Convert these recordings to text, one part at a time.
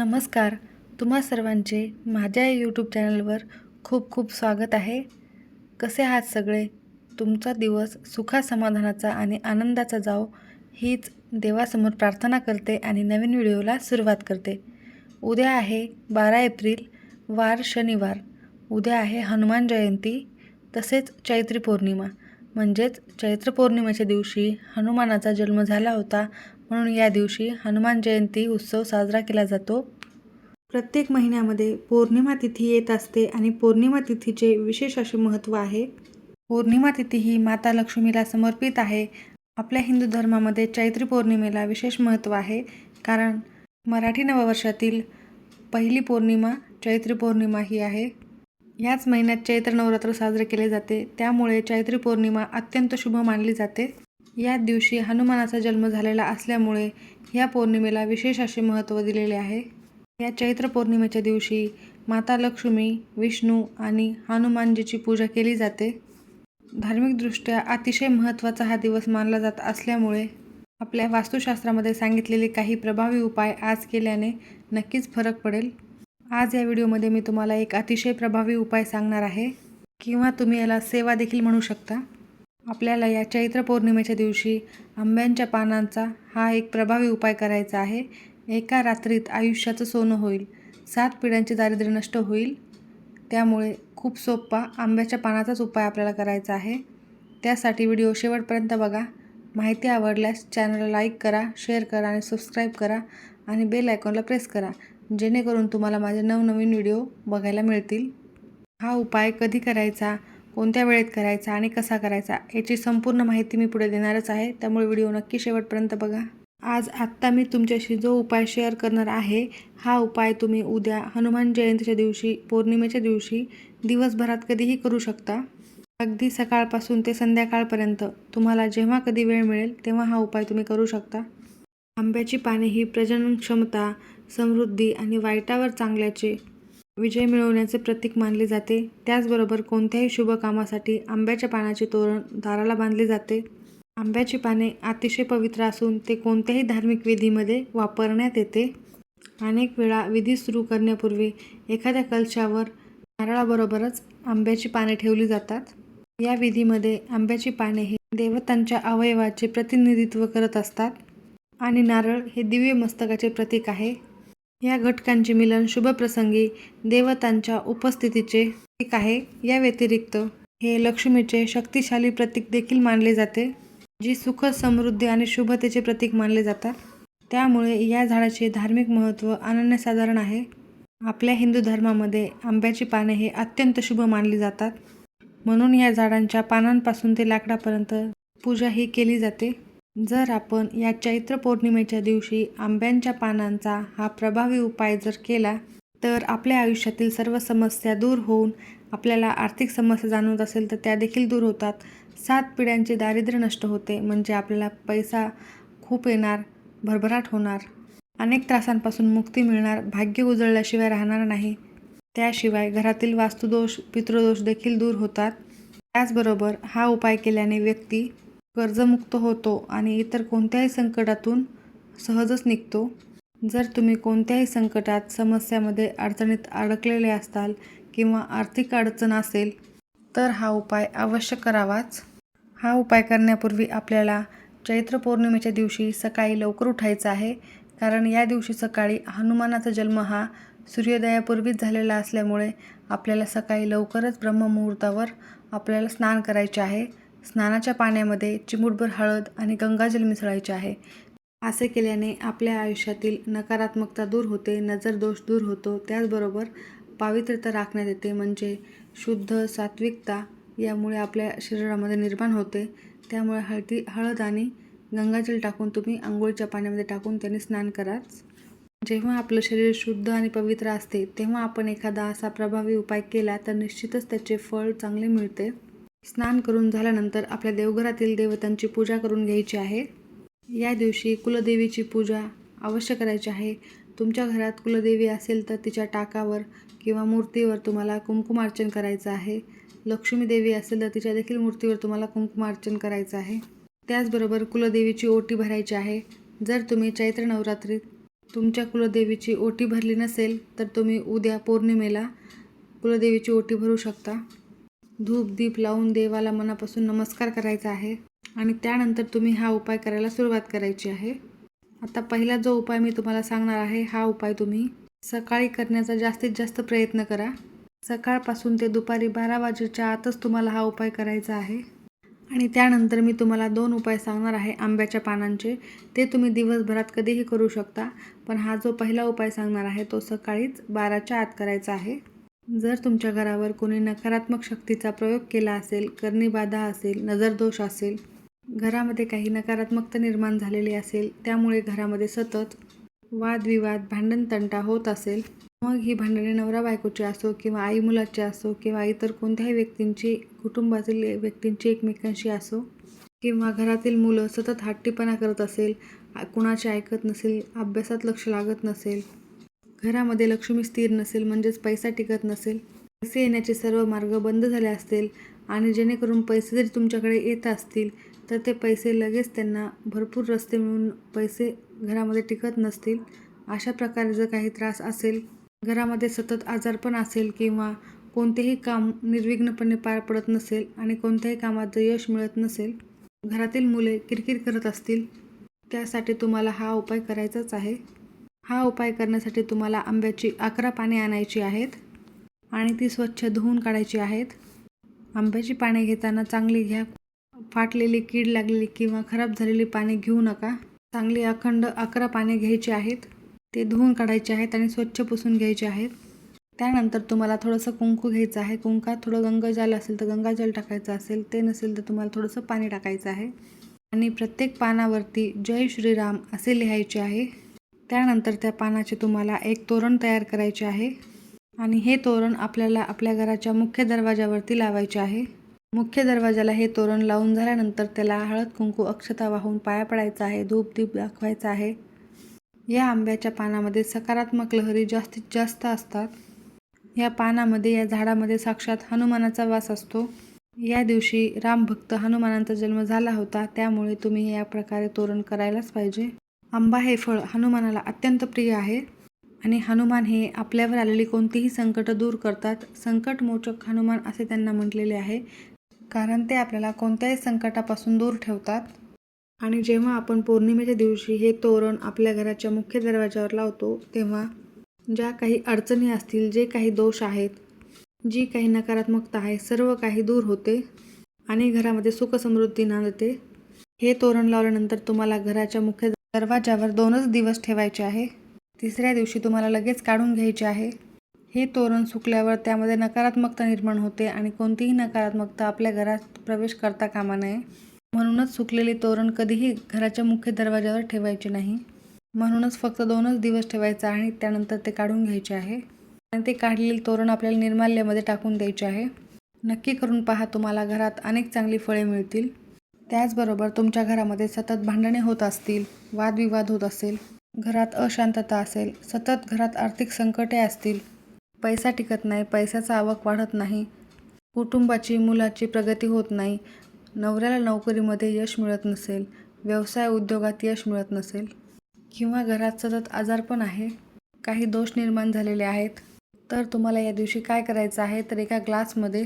नमस्कार. तुम्हा सर्वांचे माझ्या यूट्यूब चॅनलवर खूप खूप स्वागत आहे. कसे आहात सगळे? तुमचा दिवस सुखा समाधानाचा आणि आनंदाचा जाओ हीच देवासमोर प्रार्थना करते आणि नवीन व्हिडिओला सुरुवात करते. उद्या आहे बारा एप्रिल वार शनिवार. उद्या आहे हनुमान जयंती तसेच चैत्री पौर्णिमा. म्हणजेच चैत्र पौर्णिमेच्या दिवशी हनुमानाचा जन्म झाला होता म्हणून या दिवशी हनुमान जयंती उत्सव साजरा केला जातो. प्रत्येक महिन्यामध्ये पौर्णिमा तिथी येत असते आणि पौर्णिमा तिथीचे विशेष असे महत्त्व आहे. पौर्णिमा तिथी ही माता लक्ष्मीला समर्पित आहे. आपल्या हिंदू धर्मामध्ये चैत्री पौर्णिमेला विशेष महत्त्व आहे. कारण मराठी नववर्षातील पहिली पौर्णिमा चैत्री पौर्णिमा ही आहे. याच महिन्यात चैत्र नवरात्र साजरे केले जाते. त्यामुळे चैत्री पौर्णिमा अत्यंत शुभ मानली जाते. या दिवशी हनुमानाचा जन्म झालेला असल्यामुळे या पौर्णिमेला विशेष असे महत्त्व दिलेले आहे. या चैत्र पौर्णिमेच्या दिवशी माता लक्ष्मी विष्णू आणि हनुमानजीची पूजा केली जाते. धार्मिकदृष्ट्या अतिशय महत्त्वाचा हा दिवस मानला जात असल्यामुळे आपल्या वास्तुशास्त्रामध्ये सांगितलेले काही प्रभावी उपाय आज केल्याने नक्कीच फरक पडेल. आज या व्हिडिओमध्ये मी तुम्हाला एक अतिशय प्रभावी उपाय सांगणार आहे. किंवा तुम्ही याला सेवा देखील म्हणू शकता. आपल्याला या चैत्र पौर्णिमेच्या दिवशी आंब्यांच्या पानांचा हा एक प्रभावी उपाय करायचा आहे. एका रात्रीत आयुष्याचं सोनं होईल. सात पिढ्यांचे दारिद्र्य नष्ट होईल. त्यामुळे खूप सोपा आंब्याच्या पानाचाच उपाय आपल्याला करायचा आहे. त्यासाठी व्हिडिओ शेवटपर्यंत बघा. माहिती आवडल्यास चॅनलला लाईक करा शेअर करा आणि सबस्क्राईब करा आणि बेल आयकॉनला प्रेस करा जेणेकरून तुम्हाला माझे नवनवीन व्हिडिओ बघायला मिळतील. हा उपाय कधी करायचा? कोणत्या वेळेत करायचा आणि कसा करायचा याची संपूर्ण माहिती मी पुढे देणारच आहे. त्यामुळे व्हिडिओ नक्की शेवटपर्यंत बघा. आज आत्ता मी तुमच्याशी जो उपाय शेअर करणार आहे हा उपाय तुम्ही उद्या हनुमान जयंतीच्या दिवशी पौर्णिमेच्या दिवशी दिवसभरात कधीही करू शकता. अगदी सकाळपासून ते संध्याकाळपर्यंत तुम्हाला जेव्हा कधी वेळ मिळेल तेव्हा हा उपाय तुम्ही करू शकता. आंब्याची पाने ही प्रजनन क्षमता समृद्धी आणि वाईटावर चांगल्याचे विजय मिळवण्याचे प्रतीक मानले जाते. त्याचबरोबर कोणत्याही शुभ कामासाठी आंब्याच्या पानाचे तोरण दाराला बांधले जाते. आंब्याची पाने अतिशय पवित्र असून ते कोणत्याही धार्मिक विधीमध्ये वापरण्यात येते. अनेक वेळा विधी सुरू करण्यापूर्वी एखाद्या कलशावर नारळाबरोबरच आंब्याची पाने ठेवली जातात. या विधीमध्ये आंब्याची पाने हे देवतांच्या अवयवाचे प्रतिनिधित्व करत असतात. आणि नारळ हे दिव्य मस्तकाचे प्रतीक आहे. या घटकांचे मिलन शुभप्रसंगी देवतांच्या उपस्थितीचे प्रतीक आहे. या व्यतिरिक्त हे लक्ष्मीचे शक्तिशाली प्रतीक देखील मानले जाते जी सुख समृद्धी आणि शुभतेचे प्रतीक मानले जातात. त्यामुळे या झाडाचे धार्मिक महत्त्व अनन्यसाधारण आहे. आपल्या हिंदू धर्मामध्ये आंब्याची पाने हे अत्यंत शुभ मानली जातात. म्हणून या झाडांच्या पानांपासून ते लाकडापर्यंत पूजा ही केली जाते. जर आपण या चैत्र पौर्णिमेच्या दिवशी आंब्यांच्या पानांचा हा प्रभावी उपाय जर केला तर आपल्या आयुष्यातील सर्व समस्या दूर होऊन आपल्याला आर्थिक समस्या जाणवत असेल तर त्या देखील दूर होतात. सात पिढ्यांचे दारिद्र्य नष्ट होते म्हणजे आपल्याला पैसा खूप येणार भरभराट होणार. अनेक त्रासांपासून मुक्ती मिळणार भाग्य उजळल्याशिवाय राहणार नाही. त्याशिवाय घरातील वास्तुदोष पितृदोष देखील दूर होतात. त्याचबरोबर हा उपाय केल्याने व्यक्ती कर्जमुक्त होतो आणि इतर कोणत्याही संकटातून सहजच निघतो. जर तुम्ही कोणत्याही संकटात समस्यामध्ये अडचणीत अडकलेले असताल किंवा आर्थिक अडचण असेल तर हा उपाय अवश्य करावाच. हा उपाय करण्यापूर्वी आपल्याला चैत्र पौर्णिमेच्या दिवशी सकाळी लवकर उठायचं आहे कारण या दिवशी सकाळी हनुमानाचा जन्म हा सूर्योदयापूर्वीच झालेला असल्यामुळे आपल्याला सकाळी लवकरच ब्रह्ममुहूर्तावर आपल्याला स्नान करायचे आहे. स्नानाच्या पाण्यामध्ये चिमूटभर हळद आणि गंगाजल मिसळायचे आहे. असे केल्याने आपल्या आयुष्यातील नकारात्मकता दूर होते नजर दोष दूर होतो. त्याचबरोबर पावित्र्यता राखण्यात येते म्हणजे शुद्ध सात्विकता यामुळे आपल्या शरीरामध्ये निर्माण होते. त्यामुळे हळदी हळद आणि गंगाजल टाकून तुम्ही आंघोळीच्या पाण्यामध्ये टाकून त्याने स्नान कराच जेव्हा आपलं शरीर शुद्ध आणि पवित्र असते तेव्हा आपण एखादा असा प्रभावी उपाय केला तर निश्चितच त्याचे फळ चांगले मिळते. स्नान करून झाल्यानंतर आपल्या देवघरातील देवतांची पूजा करून घ्यायची आहे. या दिवशी कुलदेवीची पूजा अवश्य करायची आहे. तुमच्या घरात कुलदेवी असेल तर तिच्या टाकावर किंवा मूर्तीवर तुम्हाला कुंकुमार्चन करायचं आहे. लक्ष्मी देवी असेल तर तिच्या देखील मूर्तीवर तुम्हाला कुंकुमार्चन करायचं आहे. त्याचबरोबर कुलदेवीची ओटी भरायची आहे. जर तुम्ही चैत्र नवरात्रीत तुमच्या कुलदेवीची ओटी भरली नसेल तर तुम्ही उद्या पौर्णिमेला कुलदेवीची ओटी भरू शकता. धूप दीप लावून देवाला मनापासून नमस्कार करायचा आहे. आणि त्यानंतर तुम्ही हा उपाय करायला सुरुवात करायची आहे. आता पहिला जो उपाय मी तुम्हाला सांगणार आहे हा उपाय तुम्ही सकाळी करण्याचा जास्तीत जास्त प्रयत्न करा. सकाळपासून ते दुपारी बारा वाजेच्या आतच तुम्हाला हा उपाय करायचा आहे. आणि त्यानंतर मी तुम्हाला दोन उपाय सांगणार आहे आंब्याच्या पानांचे. ते तुम्ही दिवसभरात कधीही करू शकता पण हा जो पहिला उपाय सांगणार आहे तो सकाळीच बाराच्या आत करायचा आहे. जर तुमच्या घरावर कोणी नकारात्मक शक्तीचा प्रयोग केला असेल करणीबाधा असेल नजरदोष असेल घरामध्ये काही नकारात्मकता निर्माण झालेली असेल त्यामुळे घरामध्ये सतत वादविवाद भांडण तंटा होत असेल मग ही भांडणे नवरा बायकोची असो किंवा आई मुलाची असो किंवा इतर कोणत्याही व्यक्तींची कुटुंबातील व्यक्तींची एकमेकांशी असो किंवा घरातील मुलं सतत हट्टीपणा करत असेल कुणाचे ऐकत नसेल अभ्यासात लक्ष लागत नसेल घरामध्ये लक्ष्मी स्थिर नसेल म्हणजेच पैसा टिकत नसेल पैसे येण्याचे सर्व मार्ग बंद झाले असतील आणि जेणेकरून पैसे जरी तुमच्याकडे येत असतील तर ते पैसे लगेच त्यांना भरपूर रस्ते मिळून पैसे घरामध्ये टिकत नसतील. अशा प्रकारे जर काही त्रास असेल घरामध्ये सतत आजारपण असेल किंवा कोणतेही काम निर्विघ्नपणे पार पडत नसेल आणि कोणत्याही कामात जर यश मिळत नसेल घरातील मुले किरकिर करत असतील त्यासाठी तुम्हाला हा उपाय करायचाच आहे. हा उपाय करण्यासाठी तुम्हाला आंब्याची अकरा पाने आणायची आहेत आणि ती स्वच्छ धुवून काढायची आहेत. आंब्याची पाने घेताना चांगली घ्या. फाटलेली कीड लागलेली किंवा खराब झालेली पाने घेऊ नका. चांगली अखंड अकरा पाने घ्यायची आहेत. ते धुवून काढायचे आहेत आणि स्वच्छ पुसून घ्यायचे आहेत. त्यानंतर तुम्हाला थोडंसं कुंकू घ्यायचं आहे. कुंकात थोडं गंगाजल असेल तर गंगाजल टाकायचं असेल ते नसेल तर तुम्हाला थोडंसं पाणी टाकायचं आहे. आणि प्रत्येक पानावरती जय श्रीराम असे लिहायचे आहे. त्यानंतर त्या पानाचे तुम्हाला एक तोरण तयार करायचे आहे. आणि हे तोरण आपल्याला आपल्या घराच्या मुख्य दरवाजावरती लावायचे आहे. मुख्य दरवाजाला हे तोरण लावून झाल्यानंतर त्याला हळद कुंकू अक्षता वाहून पाया पडायचा आहे धूप दीप दाखवायचा आहे. या आंब्याच्या पानामध्ये सकारात्मक लहरी जास्तीत जास्त असतात. या पानामध्ये या झाडामध्ये साक्षात हनुमानाचा वास असतो. या दिवशी रामभक्त हनुमानांचा जन्म झाला होता त्यामुळे तुम्ही या प्रकारे तोरण करायलाच पाहिजे. आंबा हे फळ हनुमानाला अत्यंत प्रिय आहे आणि हनुमान हे आपल्यावर आलेली कोणतीही संकटं दूर करतात. संकटमोचक हनुमान असे त्यांना म्हटलेले आहे. कारण ते आपल्याला कोणत्याही संकटापासून दूर ठेवतात. आणि जेव्हा आपण पौर्णिमेच्या दिवशी हे तोरण आपल्या घराच्या मुख्य दरवाजावर लावतो तेव्हा ज्या काही अडचणी असतील जे काही दोष आहेत जी काही नकारात्मकता आहे सर्व काही दूर होते आणि घरामध्ये सुखसमृद्धी नांदते. हे तोरण लावल्यानंतर तुम्हाला घराच्या मुख्य दरवाजावर दोनच दिवस ठेवायचे आहे. तिसऱ्या दिवशी तुम्हाला लगेच काढून घ्यायचे आहे. हे तोरण सुकल्यावर त्यामध्ये नकारात्मकता निर्माण होते आणि कोणतीही नकारात्मकता आपल्या घरात प्रवेश करता कामा नये. म्हणूनच सुकलेले तोरण कधीही घराच्या मुख्य दरवाजावर ठेवायचे नाही. म्हणूनच फक्त दोनच दिवस ठेवायचं आहे आणि त्यानंतर ते काढून घ्यायचे आहे. आणि ते काढलेले तोरण आपल्याला निर्माल्यामध्ये टाकून द्यायचे आहे. नक्की करून पहा तुम्हाला घरात अनेक चांगली फळे मिळतील. त्याचबरोबर तुमच्या घरामध्ये सतत भांडणे होत असतील वादविवाद होत असेल घरात अशांतता असेल सतत घरात आर्थिक संकटे असतील पैसा टिकत नाही पैशाचा आवक वाढत नाही कुटुंबाची मुलाची प्रगती होत नाही नवऱ्याला नोकरीमध्ये यश मिळत नसेल व्यवसाय उद्योगात यश मिळत नसेल किंवा घरात सतत आजारपण आहे काही दोष निर्माण झालेले आहेत तर तुम्हाला या दिवशी काय करायचं आहे तर एका ग्लासमध्ये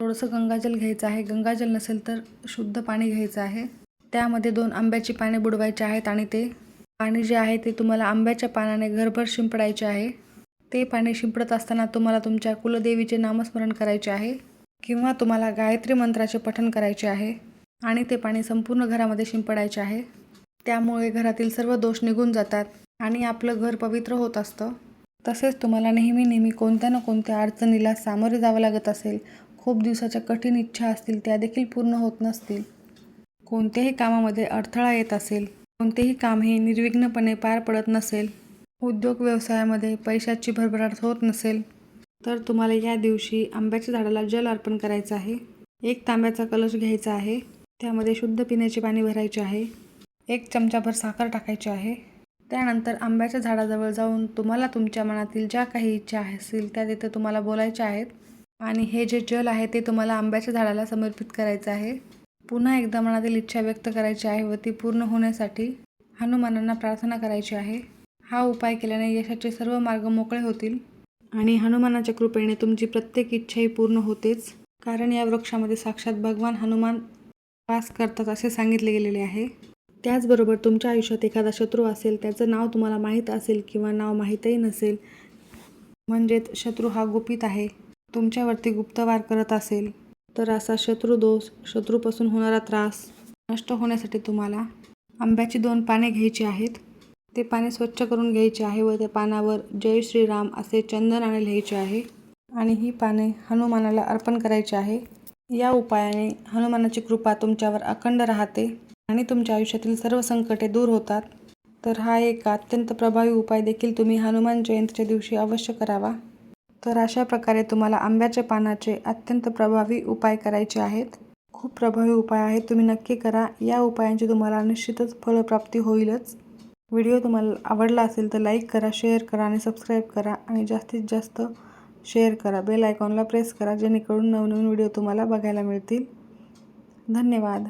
थोडंसं गंगाजल घ्यायचं आहे. गंगाजल नसेल तर शुद्ध पाणी घ्यायचं आहे. त्यामध्ये दोन आंब्याची पाने बुडवायची आहेत आणि ते पाणी जे आहे ते तुम्हाला आंब्याच्या पानाने घरभर शिंपडायचे आहे. ते पाणी शिंपडत असताना तुम्हाला तुमच्या कुलदेवीचे नामस्मरण करायचे आहे किंवा तुम्हाला गायत्री मंत्राचे पठण करायचे आहे आणि ते पाणी संपूर्ण घरामध्ये शिंपडायचे आहे. त्यामुळे घरातील सर्व दोष निघून जातात आणि आपलं घर पवित्र होत असतं. तसेच तुम्हाला नेहमी नेहमी कोणत्या ना कोणत्या अडचणीला सामोरे जावं लागत असेल खूप दिवसाच्या कठीण इच्छा असतील त्या देखील पूर्ण होत नसतील. कोणत्याही कामामध्ये अडथळा येत असेल कोणतेही काम हे निर्विघ्नपणे पार पडत नसेल उद्योग व्यवसायामध्ये पैशाची भरभराट होत नसेल तर तुम्हाला या दिवशी आंब्याच्या झाडाला जल अर्पण करायचं आहे. एक तांब्याचा कलश घ्यायचा आहे. त्यामध्ये शुद्ध पिण्याचे पाणी भरायचे आहे. एक चमचाभर साखर टाकायची आहे. त्यानंतर आंब्याच्या झाडाजवळ जाऊन तुम्हाला तुमच्या मनातील ज्या काही इच्छा असतील त्या तिथे तुम्हाला बोलायच्या आहेत. आणि हे जे जल आहे ते तुम्हाला आंब्याच्या झाडाला समर्पित करायचं आहे. पुन्हा एकदा मनातील इच्छा व्यक्त करायची आहे व ती पूर्ण होण्यासाठी हनुमानांना प्रार्थना करायची आहे. हा उपाय केल्याने यशाचे सर्व मार्ग मोकळे होतील आणि हनुमानाच्या कृपेने तुमची प्रत्येक इच्छाही पूर्ण होतेच. कारण या वृक्षामध्ये साक्षात भगवान हनुमान वास करतात असे सांगितले गेलेले आहे. त्याचबरोबर तुमच्या आयुष्यात एखादा शत्रू असेल त्याचं नाव तुम्हाला माहीत असेल किंवा नाव माहीतही नसेल म्हणजेच शत्रू हा गुपित आहे. तुमच्यावरती गुप्तवार करत असेल तर असा शत्रुदोष शत्रूपासून होणारा त्रास नष्ट होण्यासाठी तुम्हाला आंब्याची दोन पाने घ्यायची आहेत. ते पाने स्वच्छ करून घ्यायचे आहे व त्या पानावर जय श्रीराम असे चंदनाने लिहायचे आहे आणि ही पाने हनुमानाला अर्पण करायची आहे. या उपायाने हनुमानाची कृपा तुमच्यावर अखंड राहते आणि तुमच्या आयुष्यातील सर्व संकटे दूर होतात. तर हा एक अत्यंत प्रभावी उपाय देखील तुम्ही हनुमान जयंतीच्या दिवशी अवश्य करावा. तर अशा प्रकारे तुम्हाला आंब्याच्या पानाचे अत्यंत प्रभावी उपाय करायचे आहेत. खूप प्रभावी उपाय आहेत. तुम्ही नक्की करा. या उपायांची तुम्हाला निश्चितच फलप्राप्ती होईलच. व्हिडिओ तुम्हाला आवडला असेल तर लाईक करा शेअर करा आणि सबस्क्राईब करा आणि जास्तीत जास्त शेअर करा. बेल आयकॉनला प्रेस करा जेणेकरून नवनवीन व्हिडिओ तुम्हाला बघायला मिळतील. धन्यवाद.